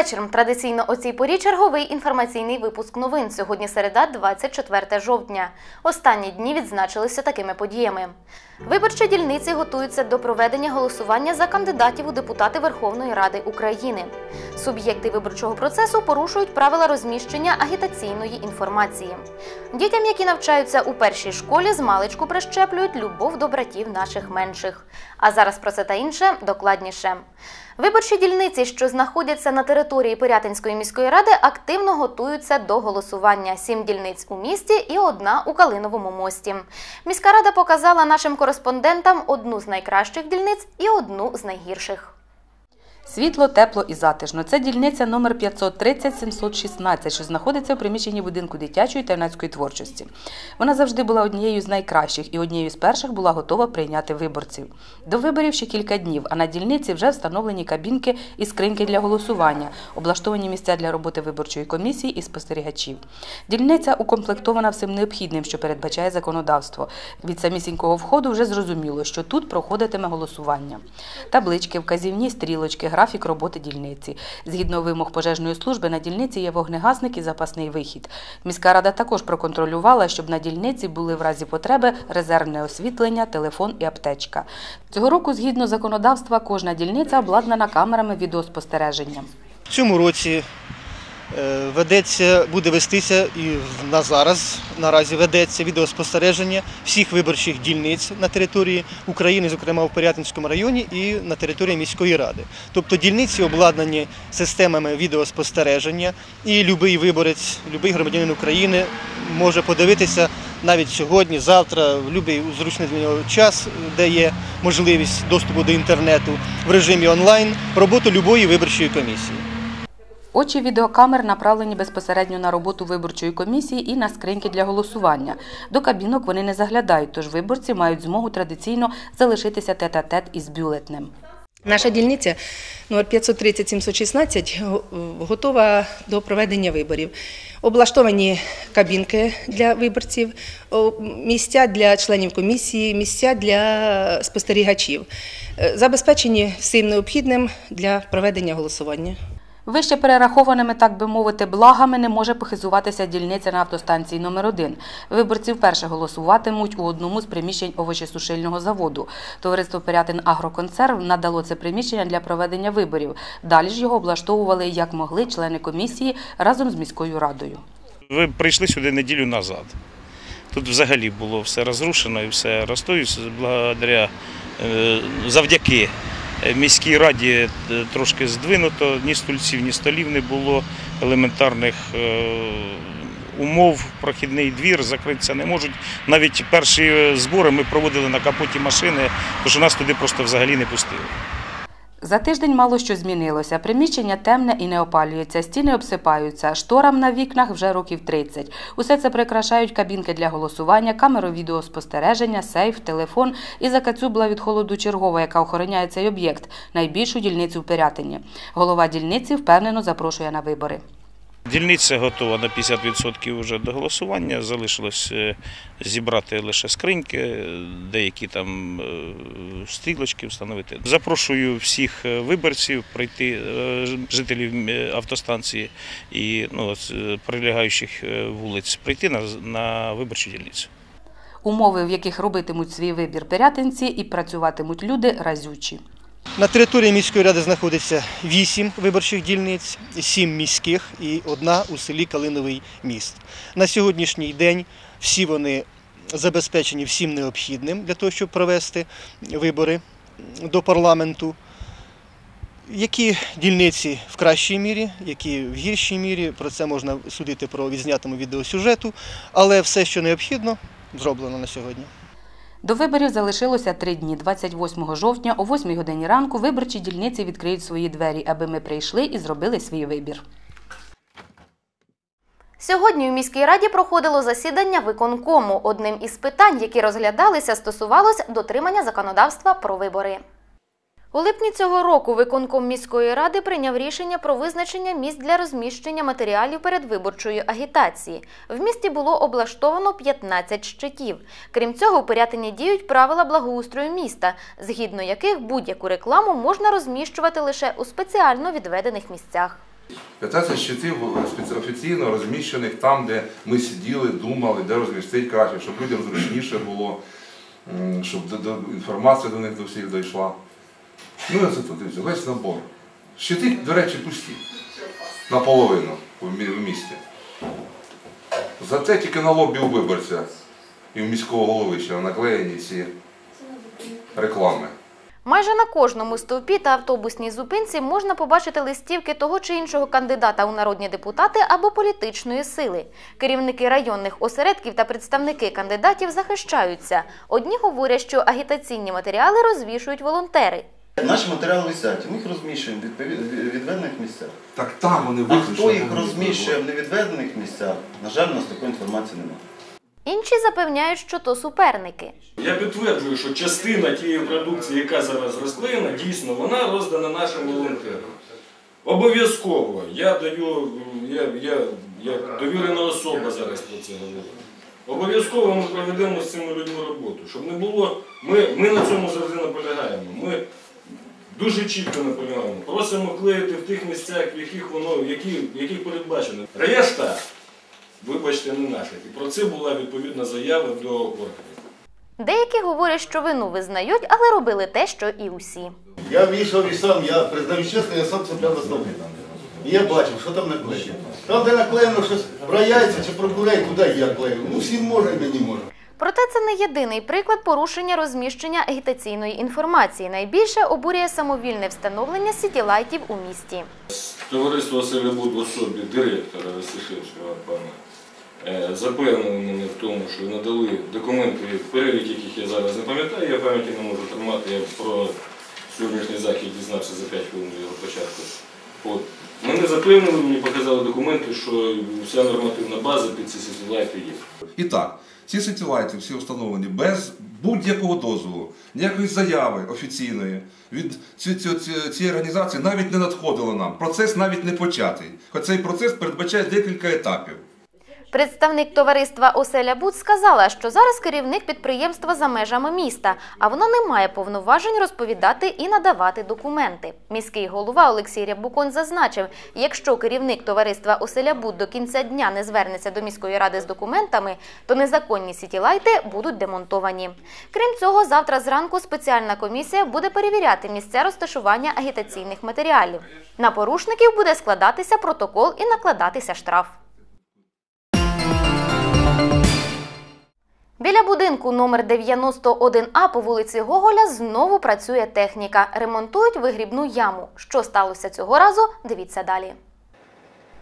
Вечір. Традиційно о цій порі черговий інформаційний випуск новин. Сьогодні середа, 24 жовтня. Останні дні відзначилися такими подіями. Виборчі дільниці готуються до проведення голосування за кандидатів у депутати Верховної Ради України. Суб'єкти виборчого процесу порушують правила розміщення агітаційної інформації. Дітям, які навчаються у першій школі, з прищеплюють любов до братів наших менших. А зараз про це та інше докладніше. Виборчі дільниці, що знаходяться на території Пирятинської міської ради, активно готуються до голосування. Сім дільниць у місті і одна у Калиновому мості. Міська рада показала нашим кореспондентам одну з найкращих дільниць і одну з найгірших. Світло, тепло і затишно. Це дільниця номер 530-716, що знаходиться у приміщенні будинку дитячої та юнацької творчості. Вона завжди була однією з найкращих і однією з перших була готова прийняти виборців. До виборів ще кілька днів, а на дільниці вже встановлені кабінки і скриньки для голосування, облаштовані місця для роботи виборчої комісії і спостерігачів. Дільниця укомплектована всім необхідним, що передбачає законодавство. Від самісінького входу вже зрозуміло, що тут проходитиме голосування. Таблички, вказівні стрілочки, графік роботи дільниці. Згідно вимог пожежної служби, на дільниці є вогнегасник і запасний вихід. Міська рада також проконтролювала, щоб на дільниці були в разі потреби резервне освітлення, телефон і аптечка. Цього року, згідно законодавства, кожна дільниця обладнана камерами відеоспостереження. В цьому році ведеться, буде вестися і на зараз наразі ведеться відеоспостереження всіх виборчих дільниць на території України, зокрема в Порятинському районі і на території міської ради. Тобто дільниці обладнані системами відеоспостереження, і будь-який виборець, будь-який громадянин України може подивитися навіть сьогодні, завтра, в будь-який зручний для нього час, де є можливість доступу до інтернету в режимі онлайн, роботу будь-якої виборчої комісії. Очі відеокамер направлені безпосередньо на роботу виборчої комісії і на скриньки для голосування. До кабінок вони не заглядають, тож виборці мають змогу традиційно залишитися тет-а-тет із бюлетнем. Наша дільниця номер 530-716 го- готова до проведення виборів. Облаштовані кабінки для виборців, місця для членів комісії, місця для спостерігачів. Е, Забезпечені всім необхідним для проведення голосування. Вище перерахованими, так би мовити, благами не може похизуватися дільниця на автостанції номер 1 Виборці вперше голосуватимуть у одному з приміщень овочесушильного заводу. Товариство Пирятин Агроконсерв надало це приміщення для проведення виборів. Далі ж його облаштовували як могли члени комісії разом з міською радою. Ви прийшли сюди неділю назад. Тут взагалі було все розрушено і все розстоюється благодаря е, завдяки міській раді е, трошки здвинуто, ні стульців, ні столів не було, елементарних е, умов, прохідний двір, закритися не можуть. Навіть перші е, збори ми проводили на капоті машини, тому що нас туди просто взагалі не пустили. За тиждень мало що змінилося. Приміщення темне і не опалюється, стіни обсипаються, шторам на вікнах вже років 30. Усе це прикрашають кабінки для голосування, камеру відеоспостереження, сейф, телефон і закацюбла від холоду чергова, яка охороняє цей об'єкт, найбільшу дільницю в Пирятині. Голова дільниці впевнено запрошує на вибори. Дільниця готова на 50% вже до голосування. Залишилось е, зібрати лише скриньки, е, деякі там е, стрілочки встановити. Запрошую всіх виборців прийти, жителів автостанції і ну, прилягаючих вулиць, прийти на, на виборчу дільницю. Умови, в яких робитимуть свій вибір пирятинці і працюватимуть люди, разючі. На території міської ради знаходиться вісім виборчих дільниць, сім міських і одна у селі Калиновий міст. На сьогоднішній день всі вони забезпечені всім необхідним для того, щоб провести вибори до парламенту. Які дільниці в кращій мірі, які в гіршій мірі, про це можна судити про відзнятому відеосюжету, але все, що необхідно, зроблено на сьогодні. До виборів залишилося три дні. 28 жовтня о 8 годині ранку виборчі дільниці відкриють свої двері, аби ми прийшли і зробили свій вибір. Сьогодні у міській раді проходило засідання виконкому. Одним із питань, які розглядалися, стосувалось дотримання законодавства про вибори. У липні цього року виконком міської ради прийняв рішення про визначення місць для розміщення матеріалів передвиборчої агітації. В місті було облаштовано 15 щитів. Крім цього, у Пирятині діють правила благоустрою міста, згідно яких будь-яку рекламу можна розміщувати лише у спеціально відведених місцях. 15 щитів офіційно розміщених там, де ми сиділи, думали, де розмістити краще, щоб людям зручніше було, щоб інформація до них до всіх дійшла. Ну, і це дивіться, весь набор. Щити, до речі, пусті. Наполовину в мі- в місті. Зате тільки на лобі у виборця і в міського голови ще наклеєні ці реклами. Майже на кожному стовпі та автобусній зупинці можна побачити листівки того чи іншого кандидата у народні депутати або політичної сили. Керівники районних осередків та представники кандидатів захищаються. Одні говорять, що агітаційні матеріали розвішують волонтери. Наші матеріали висять, ми їх розміщуємо в відведених місцях. Так там вони А хто їх розміщує в невідведених місцях, на жаль, у нас такої інформації немає. Інші запевняють, що то суперники. Я підтверджую, що частина тієї продукції, яка зараз розклеєна, дійсно вона роздана нашим волонтерам. Обов'язково. Я даю, я, я, я довірена особа зараз про це говорю. Обов'язково ми проведемо з цими людьми роботу, щоб не було. Ми, ми на цьому завжди наполягаємо. Ми дуже чітко наполягаємо. Просимо клеїти в тих місцях, в яких воно, в які, в яких передбачено. Решта, вибачте, не наших. І про це була відповідна заява до органів. Деякі говорять, що вину визнають, але робили те, що і усі. Я вийшов і сам, я признаю чесно, я сам на стовпі. І я бачив, що там наклеєно. Там, де наклеєно щось про яйця чи про курей, туди я клею. Ну всім може, мені може. Проте це не єдиний приклад порушення розміщення агітаційної інформації. Найбільше обурює самовільне встановлення сітілайтів у місті. Товариство Селебуд в особі директора Росішевського пана е, запевнили мене в тому, що надали документи, перелік яких я зараз не пам'ятаю, я пам'яті не можу тримати, я про сьогоднішній захід дізнався за 5 хвилин його початку. От. Мене запевнили, мені показали документи, що вся нормативна база під ці сітілайти є. І так, ці сетілайти всі встановлені без будь-якого дозволу, ніякої заяви офіційної від ці- ці- ці- цієї організації навіть не надходило нам. Процес навіть не початий. Хоча цей процес передбачає декілька етапів. Представник товариства Оселя Буд сказала, що зараз керівник підприємства за межами міста, а воно не має повноважень розповідати і надавати документи. Міський голова Олексій Рябукон зазначив, якщо керівник товариства Оселя Буд до кінця дня не звернеться до міської ради з документами, то незаконні сітілайти будуть демонтовані. Крім цього, завтра зранку спеціальна комісія буде перевіряти місця розташування агітаційних матеріалів. На порушників буде складатися протокол і накладатися штраф. Біля будинку номер 91А по вулиці Гоголя знову працює техніка. Ремонтують вигрібну яму. Що сталося цього разу? Дивіться далі.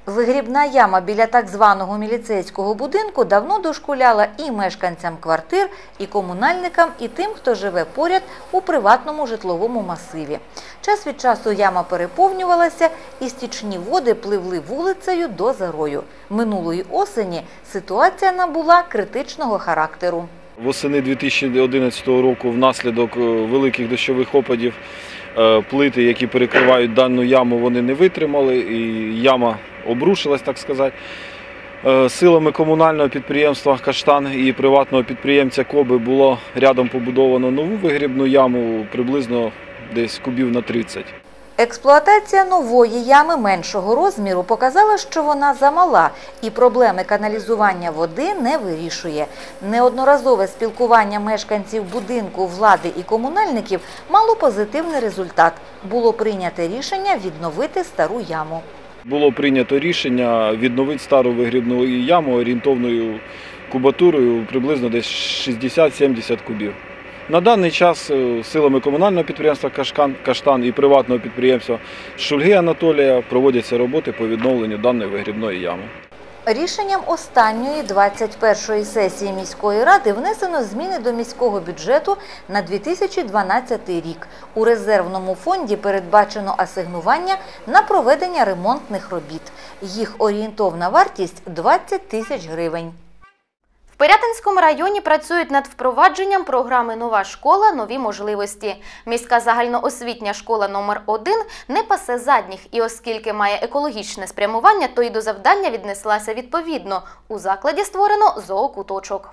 Вигрібна яма біля так званого міліцейського будинку давно дошкуляла і мешканцям квартир, і комунальникам, і тим, хто живе поряд у приватному житловому масиві. Час від часу яма переповнювалася, і стічні води пливли вулицею до зарою. Минулої осені ситуація набула критичного характеру. Восени 2011 року внаслідок е, великих дощових опадів е, плити, які перекривають дану яму, вони не витримали і яма обрушилась, так сказати. Е, Силами комунального підприємства Каштан і приватного підприємця Коби було рядом побудовано нову вигрібну яму приблизно десь кубів на 30. Експлуатація нової ями меншого розміру показала, що вона замала і проблеми каналізування води не вирішує. Неодноразове спілкування мешканців будинку, влади і комунальників мало позитивний результат. Було прийнято рішення відновити стару яму. Було прийнято рішення відновити стару вигрібну яму орієнтовною кубатурою приблизно десь 60-70 кубів. На даний час е, силами комунального підприємства «Кашкан- Каштан і приватного підприємства Шульги Анатолія проводяться роботи по відновленню даної вигрібної ями. Рішенням останньої 21-ї сесії міської ради внесено зміни до міського бюджету на 2012 рік. У резервному фонді передбачено асигнування на проведення ремонтних робіт. Їх орієнтовна вартість 20 тисяч гривень. Пирятинському районі працюють над впровадженням програми Нова школа нові можливості. Міська загальноосвітня школа номер 1 не пасе задніх, і оскільки має екологічне спрямування, то й до завдання віднеслася відповідно. У закладі створено зоокуточок.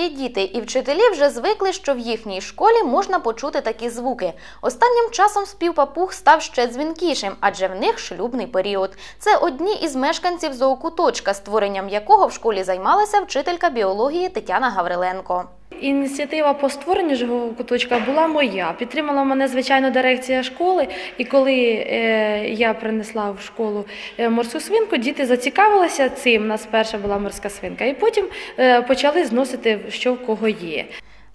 І діти, і вчителі вже звикли, що в їхній школі можна почути такі звуки. Останнім часом спів папуг став ще дзвінкішим, адже в них шлюбний період. Це одні із мешканців зоокуточка, створенням якого в школі займалася вчителька біології Тетяна Гавриленко. Ініціатива по створенню живого куточка була моя. Підтримала мене, звичайно, дирекція школи. І коли е, я принесла в школу е, морську свинку, діти зацікавилися цим. У нас перша була морська свинка. І потім е, почали зносити, що в кого є.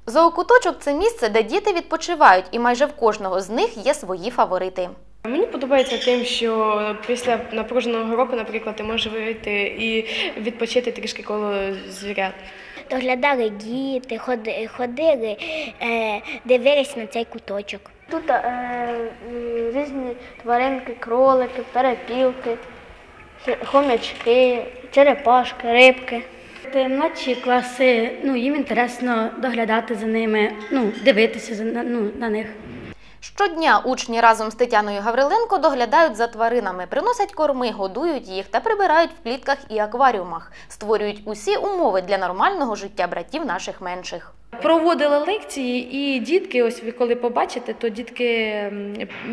Зоокуточок це місце, де діти відпочивають, і майже в кожного з них є свої фаворити. Мені подобається тим, що після напруженого року, наприклад, ти можеш вийти і відпочити трішки коло звірят. Доглядали діти, ходили, ходили, е, дивилися на цей куточок. Тут е, різні тваринки, кролики, перепілки, хомячки, черепашки, рибки. Младші класи, ну їм інтересно доглядати за ними, ну дивитися за ну, на них. Щодня учні разом з Тетяною Гавриленко доглядають за тваринами, приносять корми, годують їх та прибирають в клітках і акваріумах, створюють усі умови для нормального життя братів наших менших. Проводили лекції, і дітки, ось ви коли побачите, то дітки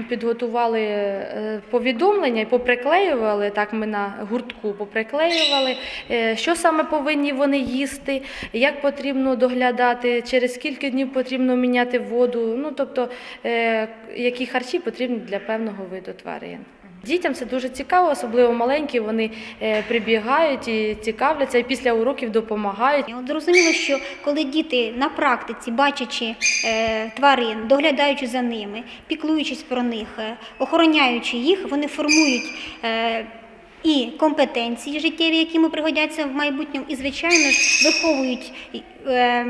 підготували е, повідомлення і поприклеювали. Так ми на гуртку поприклеювали, е, що саме повинні вони їсти, як потрібно доглядати, через скільки днів потрібно міняти воду. Ну тобто, е, які харчі потрібні для певного виду тварин. Дітям це дуже цікаво, особливо маленькі. Вони е, прибігають і цікавляться, і після уроків допомагають. От Зрозуміло, що коли діти на практиці, бачачи е, тварин, доглядаючи за ними, піклуючись про них, е, охороняючи їх, вони формують. І компетенції життєві, які йому пригодяться в майбутньому, і, звичайно ж, виховують е,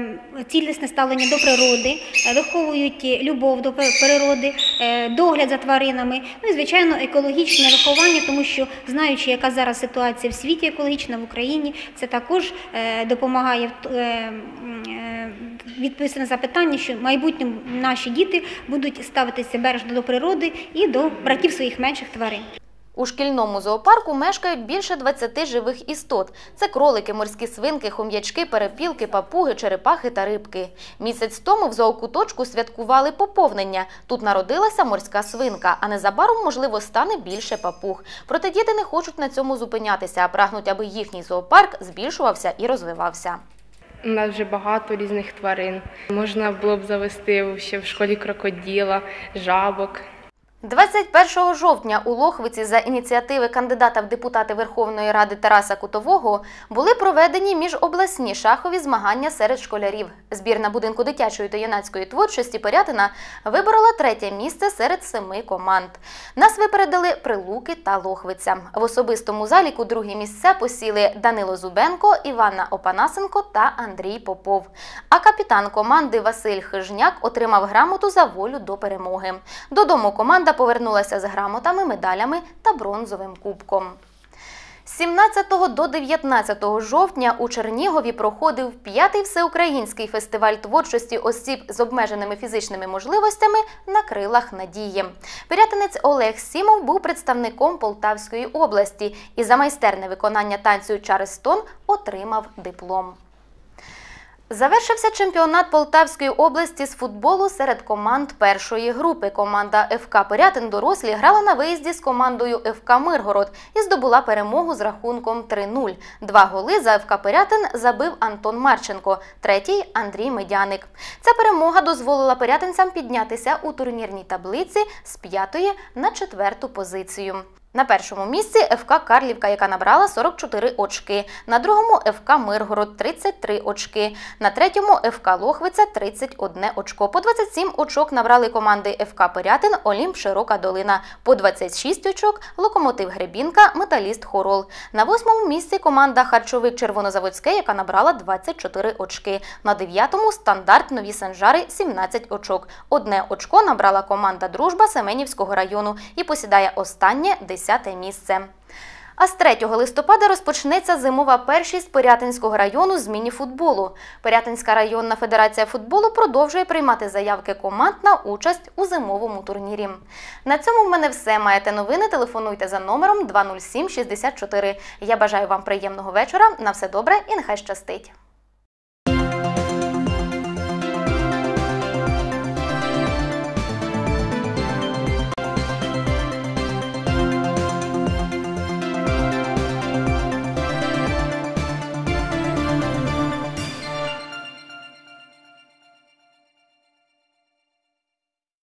цілісне ставлення до природи, виховують любов до природи, е, догляд за тваринами, ну і звичайно екологічне виховання, тому що знаючи, яка зараз ситуація в світі екологічна в Україні, це також е, допомагає відповісти на запитання, що в майбутньому наші діти будуть ставитися бережно до природи і до братів своїх менших тварин. У шкільному зоопарку мешкають більше 20 живих істот. Це кролики, морські свинки, хом'ячки, перепілки, папуги, черепахи та рибки. Місяць тому в зоокуточку святкували поповнення. Тут народилася морська свинка, а незабаром, можливо, стане більше папуг. Проте діти не хочуть на цьому зупинятися, а прагнуть, аби їхній зоопарк збільшувався і розвивався. У нас вже багато різних тварин. Можна було б завести ще в школі крокоділа, жабок. 21 жовтня у Лохвиці за ініціативи кандидата в депутати Верховної Ради Тараса Кутового були проведені міжобласні шахові змагання серед школярів. Збірна будинку дитячої та юнацької творчості Порятина виборола третє місце серед семи команд. Нас випередили Прилуки та Лохвиця. В особистому заліку другі місця посіли Данило Зубенко, Іванна Опанасенко та Андрій Попов. А капітан команди Василь Хижняк отримав грамоту за волю до перемоги. Додому команда повернулася з грамотами, медалями та бронзовим кубком. З 17 до 19 жовтня у Чернігові проходив п'ятий всеукраїнський фестиваль творчості осіб з обмеженими фізичними можливостями на крилах надії. Пирятинець Олег Сімов був представником Полтавської області і за майстерне виконання танцю Чарестон отримав диплом. Завершився чемпіонат Полтавської області з футболу серед команд першої групи. Команда ФК Пирятин дорослі грала на виїзді з командою ФК Миргород і здобула перемогу з рахунком 3-0. Два голи за ФК Пирятин забив Антон Марченко, третій Андрій Медяник. Ця перемога дозволила пирятинцям піднятися у турнірній таблиці з п'ятої на четверту позицію. На першому місці ФК Карлівка, яка набрала 44 очки. На другому ФК Миргород 33 очки. На третьому ФК Лохвиця 31 очко. По 27 очок набрали команди ФК Пирятин, Олімп Широка Долина. По 26 очок Локомотив Гребінка, Металіст Хорол. На восьмому місці команда Харчовик Червонозаводське, яка набрала 24 очки. На дев'ятому стандарт Нові Санжари 17 очок. Одне очко набрала команда Дружба Семенівського району і посідає останнє 10 10 місце. А з 3 листопада розпочнеться зимова першість Порятинського району з міні-футболу. Порятинська районна федерація футболу продовжує приймати заявки команд на участь у зимовому турнірі. На цьому в мене все. Маєте новини? Телефонуйте за номером 207 64. Я бажаю вам приємного вечора. На все добре і нехай щастить.